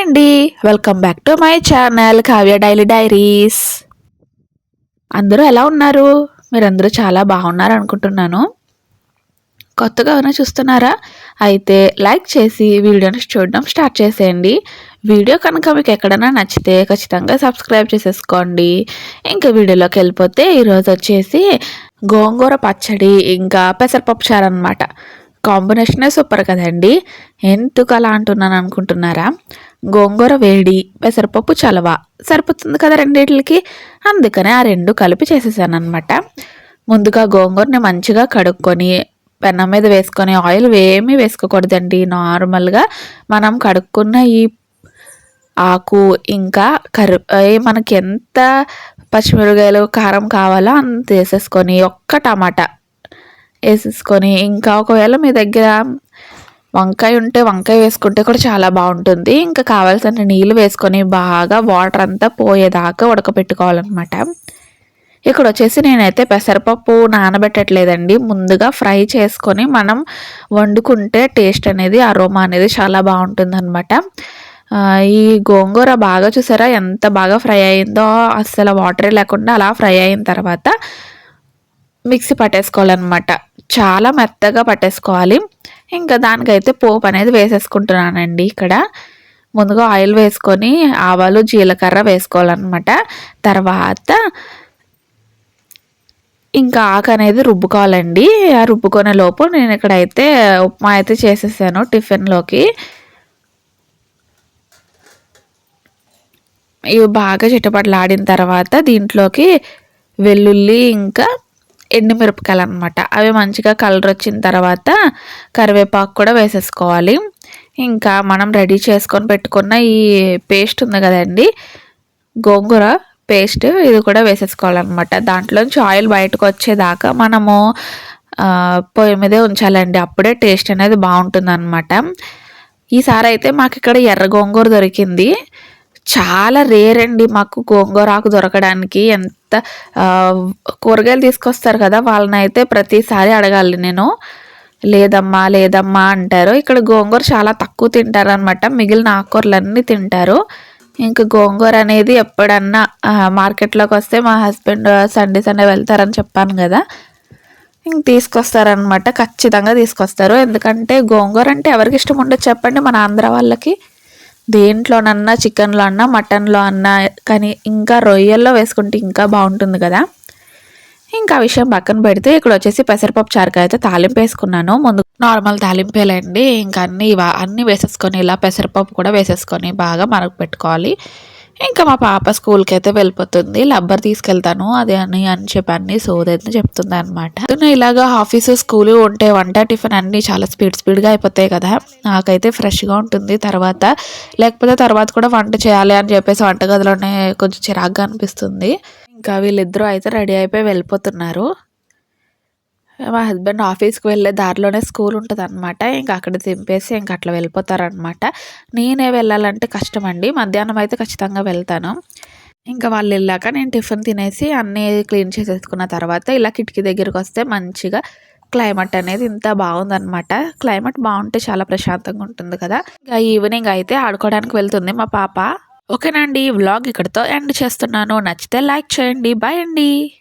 అండి. Welcome back to my channel Kavya daily diaries అందరూ ఎలా ఉన్నారు? మీరందరూ చాలా బాగున్నారు అనుకుంటున్నాను. కొత్తగా ఏమైనా చూస్తున్నారా? అయితే లైక్ చేసి వీడియోని చూడడం స్టార్ట్ చేసేయండి. వీడియో కనుక మీకు ఎక్కడైనా నచ్చితే ఖచ్చితంగా సబ్స్క్రైబ్ చేసేసుకోండి. ఇంకా వీడియోలోకి వెళ్ళిపోతే ఈరోజు వచ్చేసి గోంగూర పచ్చడి ఇంకా పెసరపప్పు చారు అనమాట కాంబినేషనే సూపర్ కదండి. ఎందుకు అలా అంటున్నాను అనుకుంటున్నారా? గోంగూర వేడి పెసరపప్పు చలవ. సరిపోతుంది కదా రెండిటికి అందుకనే ఆ రెండు కలిపి చేసేసాను అనమాట ముందుగా గోంగూరని మంచిగా కడుక్కొని పెన్న మీద వేసుకొని ఆయిల్ ఏమీ వేసుకోకూడదండి. నార్మల్గా మనం కడుక్కున్న ఈ ఆకు ఇంకా కర్రీ మనకి ఎంత పచ్చిమిరకాయలు కారం కావాలో అంత వేసేసుకొని ఒక్క టమాటా వేసేసుకొని ఇంకా ఒకవేళ మీ దగ్గర వంకాయ ఉంటే వంకాయ వేసుకుంటే కూడా చాలా బాగుంటుంది. ఇంకా కావాల్సిన నీళ్ళు వేసుకొని బాగా వాటర్ అంతా పోయేదాకా ఉడకపెట్టుకోవాలన్నమాట. ఇక్కడ వచ్చేసి నేనైతే పెసరపప్పు నానబెట్టట్లేదండి. ముందుగా ఫ్రై చేసుకొని మనం వండుకుంటే టేస్ట్ అనేది అరోమా అనేది చాలా బాగుంటుంది అనమాట ఈ గోంగూర బాగా చూసారా? ఎంత బాగా ఫ్రై అయిందో అస్సలు వాటరే లేకుండా అలా ఫ్రై అయిన తర్వాత మిక్సీ పట్టేసుకోవాలన్నమాట. చాలా మెత్తగా పట్టేసుకోవాలి. ఇంకా దానికైతే పోపు అనేది వేసేసుకుంటున్నానండి ఇక్కడ. ముందుగా ఆయిల్ వేసుకొని ఆవాలు జీలకర్ర వేసుకోవాలన్నమాట. తర్వాత ఇంకా ఆకు అనేది రుబ్బుకోవాలండి. ఆ రుబ్బుకునే లోపు నేను ఇక్కడైతే ఉప్మా అయితే చేసేసాను టిఫిన్లోకి. ఇవి బాగా చిట్టపట్లాడిన తర్వాత దీంట్లోకి వెల్లుల్లి ఇంకా ఎండుమిరపకాయలు అనమాట అవి మంచిగా కలర్ వచ్చిన తర్వాత కరివేపాకు కూడా వేసేసుకోవాలి. ఇంకా మనం రెడీ చేసుకొని పెట్టుకున్న ఈ పేస్ట్ ఉంది కదండి గోంగూర పేస్ట్ ఇది కూడా వేసేసుకోవాలన్నమాట. దాంట్లోంచి ఆయిల్ బయటకు వచ్చేదాకా మనము పొయ్యి మీదే ఉంచాలండి. అప్పుడే టేస్ట్ అనేది బాగుంటుంది అనమాట ఈసారి అయితే మాకు ఇక్కడ ఎర్ర గోంగూర దొరికింది. చాలా రేర్ అండి మాకు గోంగూరాకు దొరకడానికి. ఎంత కూరగాయలు తీసుకొస్తారు కదా వాళ్ళని అయితే ప్రతిసారి అడగాలి నేను. లేదమ్మా లేదమ్మా అంటారు. ఇక్కడ గోంగూర చాలా తక్కువ తింటారు అనమాట మిగిలిన ఆకుకూరలన్నీ తింటారు. ఇంకా గోంగూర అనేది ఎప్పుడన్నా మార్కెట్లోకి వస్తే మా హస్బెండ్ సండే సండే వెళ్తారని చెప్పాను కదా. ఇంక తీసుకొస్తారనమాట ఖచ్చితంగా తీసుకొస్తారు. ఎందుకంటే గోంగూర అంటే ఎవరికి ఇష్టం ఉండదు చెప్పండి మన ఆంధ్ర వాళ్ళకి. దేంట్లోనన్నా చికెన్లో అన్నా మటన్లో అన్నా కానీ ఇంకా రొయ్యల్లో వేసుకుంటే ఇంకా బాగుంటుంది కదా. ఇంకా విషయం పక్కన పెడితే ఇక్కడ వచ్చేసి పెసరపప్పు చారుకాయ అయితే తాలింపు వేసుకున్నాను. ముందు నార్మల్ తాలింపేలండి. ఇంకా అన్ని అన్నీ వేసేసుకొని ఇలా పెసరపప్పు కూడా వేసేసుకొని బాగా మరగ పెట్టుకోవాలి ఇంకా మా పాప స్కూల్కి అయితే వెళ్ళిపోతుంది. లబ్బర్ తీసుకెళ్తాను అది అని అని చెప్పి అన్ని సోదైతే చెప్తుంది అనమాట ఇలాగా ఆఫీసు స్కూల్ ఉంటే వంట టిఫిన్ అన్ని చాలా స్పీడ్ స్పీడ్గా అయిపోతాయి కదా. నాకైతే ఫ్రెష్గా ఉంటుంది. తర్వాత లేకపోతే తర్వాత కూడా వంట చేయాలి అని చెప్పేసి వంటగదిలోనే కొంచెం చిరాగ్గా అనిపిస్తుంది. ఇంకా వీళ్ళిద్దరూ అయితే రెడీ అయిపోయి వెళ్ళిపోతున్నారు. మా హస్బెండ్ ఆఫీస్కి వెళ్ళే దారిలోనే స్కూల్ ఉంటుంది అనమాట ఇంకా అక్కడ దింపేసి ఇంకా అట్లా వెళ్ళిపోతారనమాట నేనే వెళ్ళాలంటే కష్టం అండి మధ్యాహ్నం అయితే ఖచ్చితంగా వెళ్తాను. ఇంకా వాళ్ళు వెళ్ళాక నేను టిఫిన్ తినేసి అన్నీ క్లీన్ చేసేసుకున్న తర్వాత ఇలా కిటికీ దగ్గరికి వస్తే మంచిగా క్లైమేట్ అనేది ఇంత బాగుందనమాట క్లైమేట్ బాగుంటే చాలా ప్రశాంతంగా ఉంటుంది కదా. ఇంకా ఈవినింగ్ అయితే ఆడుకోవడానికి వెళ్తుంది మా పాప. ఓకేనండి వ్లాగ్ ఇక్కడితో ఎండ్ చేస్తున్నాను. నచ్చితే లైక్ చేయండి. బాయ్ అండి.